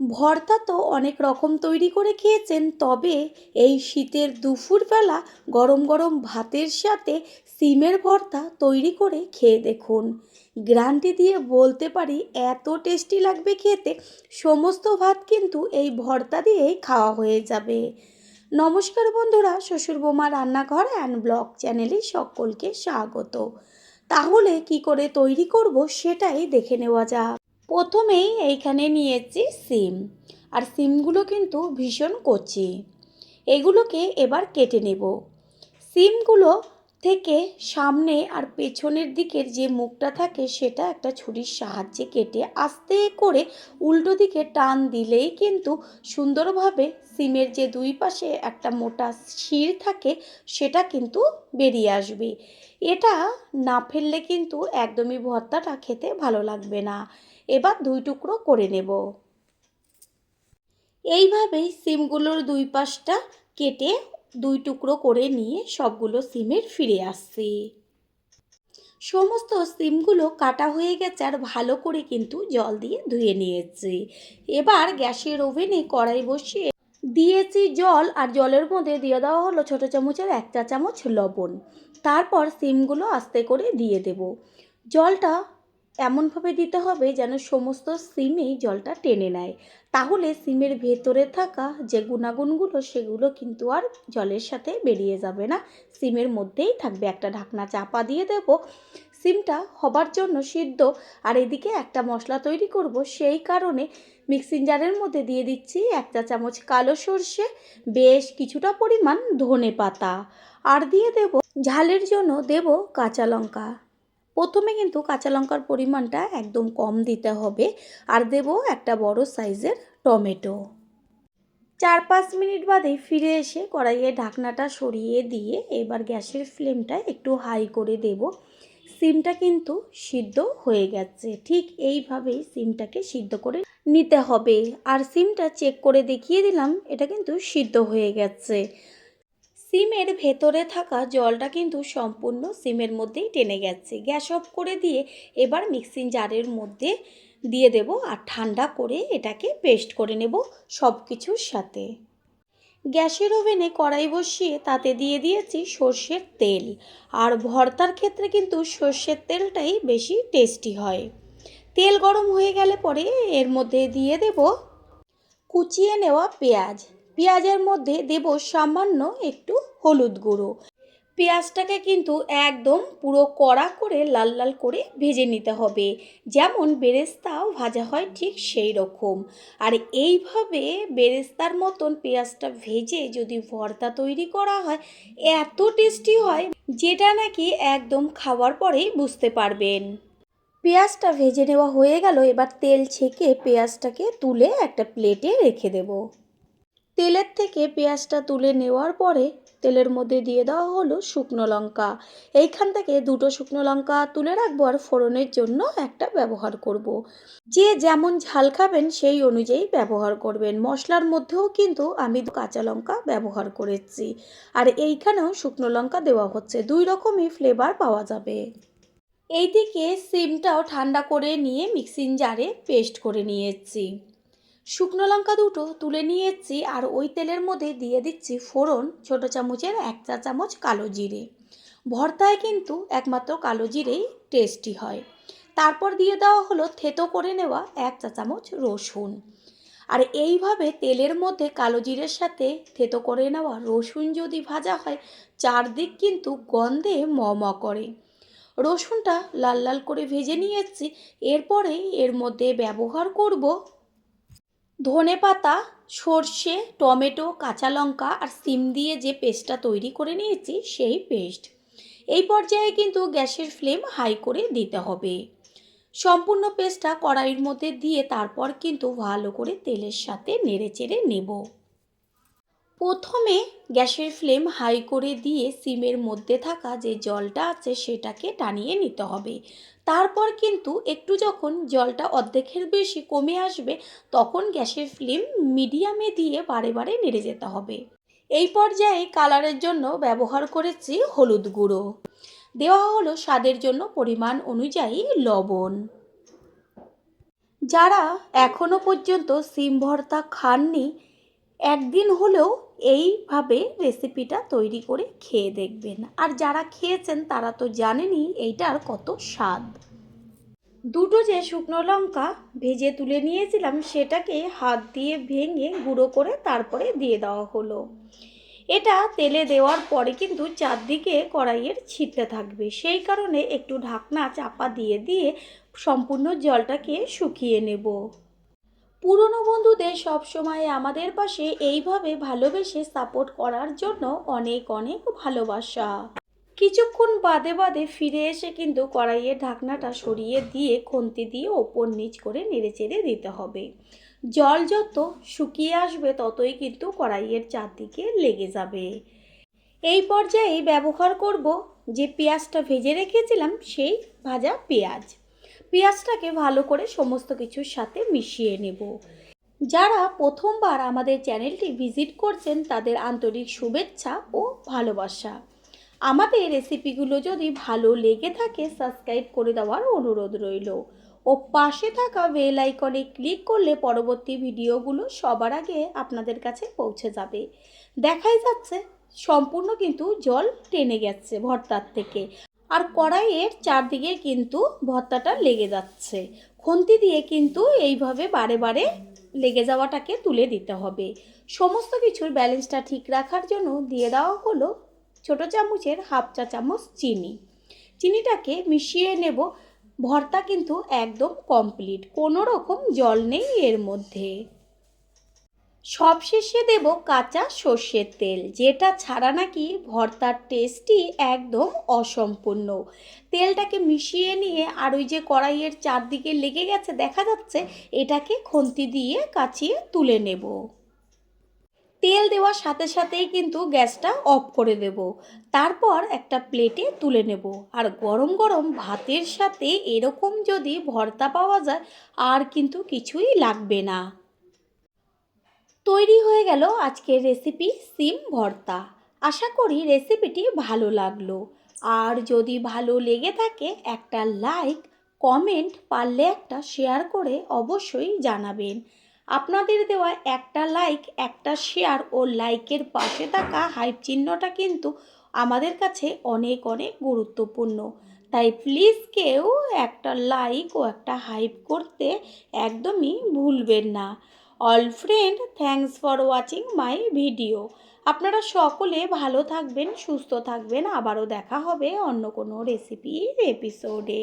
ভর্তা তো অনেক রকম তৈরি করে খেয়েছেন, তবে এই শীতের দুপুরবেলা গরম গরম ভাতের সাথে সিমের ভর্তা তৈরি করে খেয়ে দেখুন। গ্যারান্টি দিয়ে বলতে পারি এত টেস্টি লাগবে খেতে, সমস্ত ভাত কিন্তু এই ভর্তা দিয়েই খাওয়া হয়ে যাবে। নমস্কার বন্ধুরা, শ্বশুর বোমা রান্নাঘর অ্যান্ড ব্লগ চ্যানেলে সকলকে স্বাগত। তাহলে কি করে তৈরি করব সেটাই দেখে নেওয়া যাক। প্রথমেই এইখানে নিয়েছি সিম। আর সিমগুলো কিন্তু ভীষণ কচি। এগুলোকে এবার কেটে নেব। সিমগুলো থেকে সামনে আর পেছনের দিকের যে মুখটা থাকে সেটা একটা ছুরির সাহায্যে কেটে আস্তে করে উল্টো দিকে টান দিলেই কিন্তু সুন্দরভাবে সিমের যে দুই পাশে একটা মোটা শির থাকে সেটা কিন্তু বেরিয়ে আসবে। এটা না ফেললে কিন্তু একদমই ভর্তাটা খেতে ভালো লাগবে না। এবার দুই টুকরো করে নেব। এইভাবেই সিমগুলোর দুই পাশটা কেটে দুই টুকরো করে নিয়ে সবগুলো সিমের ফিরে আসছি। সমস্ত সিমগুলো কাটা হয়ে গেছে আর ভালো করে কিন্তু জল দিয়ে ধুয়ে নিয়েছি। এবার গ্যাসের ওভেনে কড়াই বসিয়ে দিয়েছি জল আর জলের মধ্যে দিয়ে দেওয়া হলো ছোটো চামচের এক চা চামচ লবণ। তারপর সিমগুলো আস্তে করে দিয়ে দেব। জলটা এমনভাবে দিতে হবে যেন সমস্ত সিমেই জলটা টেনে নেয়। তাহলে সিমের ভেতরে থাকা যে গুণাগুণগুলো, সেগুলো কিন্তু আর জলের সাথে বেরিয়ে যাবে না। সিমের মধ্যেই থাকবে। একটা ঢাকনা চাপা দিয়ে দেব। সিমটা হবার জন্য সিদ্ধ। আর এদিকে একটা মশলা তৈরি করব। সেই কারণে মিক্সিং জারের মধ্যে দিয়ে দিচ্ছি এক চা চামচ কালো সর্ষে, বেশ কিছুটা পরিমাণ ধনে পাতা আর দিয়ে দেব, ঝালের জন্য দেব কাঁচা লঙ্কা। প্রথমে কিন্তু কাঁচা লঙ্কার পরিমাণটা একদম কম দিতে হবে আর দেব একটা বড় সাইজের টমেটো। চার পাঁচ মিনিট বাদে ফিরে এসে কড়াইয়ে ঢাকনাটা সরিয়ে দিয়ে এবার গ্যাসের ফ্লেমটা একটু হাই করে দেব। সিমটা কিন্তু সিদ্ধ হয়ে গেছে, ঠিক এইভাবেই সিমটাকে সিদ্ধ করে নিতে হবে। আর সিমটা চেক করে দেখিয়ে দিলাম, এটা কিন্তু সিদ্ধ হয়ে গেছে। সিমের ভেতরে থাকা জলটা কিন্তু সম্পূর্ণ সিমের মধ্যেই টেনে গেছে। গ্যাস অফ করে দিয়ে এবার মিক্সিং জারের মধ্যে দিয়ে দেব আর ঠান্ডা করে এটাকে পেস্ট করে নেব সব কিছুর সাথে। গ্যাসের ওভেনে কড়াই বসিয়ে তাতে দিয়ে দিয়েছি সর্ষের তেল। আর ভর্তার ক্ষেত্রে কিন্তু সর্ষের তেলটাই বেশি টেস্টি হয়। তেল গরম হয়ে গেলে পরে এর মধ্যে দিয়ে দেব কুচিয়ে নেওয়া পেঁয়াজ। পেঁয়াজের মধ্যে দেব সামান্য একটু হলুদ গুঁড়ো। পেঁয়াজটাকে কিন্তু একদম পুরো কড়া করে লাল লাল করে ভেজে নিতে হবে। যেমন বেরেস্তাও ভাজা হয় ঠিক সেই রকম। আর এইভাবে বেরেস্তার মতন পেঁয়াজটা ভেজে যদি ভর্তা তৈরি করা হয়, এত টেস্টি হয় যেটা নাকি একদম খাওয়ার পরেই বুঝতে পারবেন। পেঁয়াজটা ভেজে নেওয়া হয়ে গেল, এবার তেল ছেঁকে পেঁয়াজটাকে তুলে একটা প্লেটে রেখে দেবো। তেলের থেকে পেঁয়াজটা তুলে নেওয়ার পরে তেলের মধ্যে দিয়ে দেওয়া হলো শুকনো লঙ্কা। এইখান থেকে দুটো শুকনো লঙ্কা তুলে রাখব আর ফোড়নের জন্য একটা ব্যবহার করব। যে যেমন ঝাল খাবেন সেই অনুযায়ী ব্যবহার করবেন। মশলার মধ্যেও কিন্তু আমি কাঁচা লঙ্কা ব্যবহার করেছি। আর এইখানেও শুকনো লঙ্কা দেওয়া হচ্ছে। দুই রকমই ফ্লেভার পাওয়া যাবে। এইদিকে সিমটাও ঠান্ডা করে নিয়ে মিক্সিং জারে পেস্ট করে নিয়েছি। শুকনো লঙ্কা দুটো তুলে নিয়েছি আর ওই তেলের মধ্যে দিয়ে দিচ্ছি ফোড়ন, ছোটো চামচের এক চা চামচ কালো জিরে। ভর্তায় কিন্তু একমাত্র কালো জিরেই টেস্টি হয়। তারপর দিয়ে দেওয়া হলো থেতো করে নেওয়া এক চা চামচ রসুন। আর এইভাবে তেলের মধ্যে কালো জিরের সাথে থেতো করে নেওয়া রসুন যদি ভাজা হয়, চারদিক কিন্তু গন্ধে ম করে। রসুনটা লাল লাল করে ভেজে নিয়েছি এরপরে এর মধ্যে ব্যবহার করব ধনে পাতা, সর্ষে, টমেটো, কাঁচা লঙ্কা আর সিম দিয়ে যে পেস্টটা তৈরি করে নিয়েছি সেই পেস্ট। এই পর্যায়ে কিন্তু গ্যাসের ফ্লেম হাই করে দিতে হবে। সম্পূর্ণ পেস্টটা কড়াইয়ের মধ্যে দিয়ে তারপর কিন্তু ভালো করে তেলের সাথে নেড়ে চেড়ে নেব। প্রথমে গ্যাসের ফ্লেম হাই করে দিয়ে সিমের মধ্যে থাকা যে জলটা আছে সেটাকে টানিয়ে নিতে হবে। তারপর কিন্তু একটু যখন জলটা অর্ধেকের বেশি কমে আসবে, তখন গ্যাসের ফ্লেম মিডিয়ামে দিয়ে বারে বারে নেড়ে যেতে হবে। এই পর্যায়ে কালারের জন্য ব্যবহার করেছি হলুদ গুঁড়ো। দেওয়া হলো স্বাদের জন্য পরিমাণ অনুযায়ী লবণ। যারা এখনও পর্যন্ত সিম ভর্তা খাননি একদিন হলেও এইভাবে রেসিপিটা তৈরি করে খেয়ে দেখবেন। আর যারা খেয়েছেন তারা তো জানেনই এইটার কত স্বাদ। দুটো যে শুকনো লঙ্কা ভেজে তুলে নিয়েছিলাম সেটাকে হাত দিয়ে ভেঙে গুঁড়ো করে তারপরে দিয়ে দেওয়া হলো। এটা তেলে দেওয়ার পরে কিন্তু চারদিকে কড়াইয়ের ছিটতে থাকবে। সেই কারণে একটু ঢাকনা চাপা দিয়ে দিয়ে সম্পূর্ণ জলটাকে শুকিয়ে নেব। পুরনো বন্ধুদের সবসময় আমাদের পাশে এইভাবে ভালোবেসে সাপোর্ট করার জন্য অনেক অনেক ভালোবাসা। কিছুক্ষণ বাদে বাদে ফিরে এসে কিন্তু কড়াইয়ের ঢাকনাটা সরিয়ে দিয়ে খুন্তি দিয়ে ওপর নিচ করে নেড়ে চেড়ে দিতে হবে। জল যত শুকিয়ে আসবে ততই কিন্তু কড়াইয়ের চারদিকে লেগে যাবে। এই পর্যায়ে ব্যবহার করব যে পেঁয়াজটা ভেজে রেখেছিলাম, সেই ভাজা পেঁয়াজ। পেঁয়াজটাকে ভালো করে সমস্ত কিছুর সাথে মিশিয়ে নেব। যারা প্রথমবার আমাদের চ্যানেলটি ভিজিট করছেন, তাদের আন্তরিক শুভেচ্ছা ও ভালোবাসা। আমাদের রেসিপিগুলো যদি ভালো লেগে থাকে, সাবস্ক্রাইব করে দেওয়ার অনুরোধ রইল। ও পাশে থাকা বেল আইকনে ক্লিক করলে পরবর্তী ভিডিওগুলো সবার আগে আপনাদের কাছে পৌঁছে যাবে। দেখাই যাচ্ছে, সম্পূর্ণ কিন্তু জল টেনে গেছে ভর্তার থেকে। আর কড়াইয়ের চারদিকে কিন্তু ভর্তাটা লেগে যাচ্ছে। খুন্তি দিয়ে কিন্তু এইভাবে বারে বারে লেগে যাওয়াটাকে তুলে দিতে হবে। সমস্ত কিছুর ব্যালেন্সটা ঠিক রাখার জন্য দিয়ে দেওয়া হলো ছোটো চামচের হাফ চা চামচ চিনি। চিনিটাকে মিশিয়ে নেব। ভর্তা কিন্তু একদম কমপ্লিট। কোনো রকম জল নেই এর মধ্যে। সবশেষে দেব কাঁচা সর্ষের তেল, যেটা ছাড়া নাকি ভর্তার টেস্টই একদম অসম্পূর্ণ। তেলটাকে মিশিয়ে নিয়ে আর ওই যে কড়াইয়ের চারদিকে লেগে গেছে, দেখা যাচ্ছে, এটাকে খন্তি দিয়ে কাচিয়ে তুলে নেব। তেল দেওয়ার সাথে সাথেই কিন্তু গ্যাসটা অফ করে দেব। তারপর একটা প্লেটে তুলে নেব। আর গরম গরম ভাতের সাথে এরকম যদি ভর্তা পাওয়া যায়, আর কিন্তু কিছুই লাগবে না। তৈরি হয়ে গেল আজকের রেসিপি সিম ভর্তা। আশা করি রেসিপিটি ভালো লাগল। আর যদি ভালো লেগে থাকে, একটা লাইক কমেন্ট পারলে একটা শেয়ার করে অবশ্যই জানাবেন। আপনাদের দেওয়া একটা লাইক একটা শেয়ার ও লাইকের পাশে থাকা হাইপ চিহ্নটা কিন্তু আমাদের কাছে অনেক অনেক গুরুত্বপূর্ণ। তাই প্লিজ কেউ একটা লাইক ও একটা হাইপ করতে একদমই ভুলবেন না। All friend thanks for watching my video আপনারা সকলে ভালো থাকবেন, সুস্থ থাকবেন। আবারও দেখা হবে অন্য কোনো রেসিপি এপিসোডে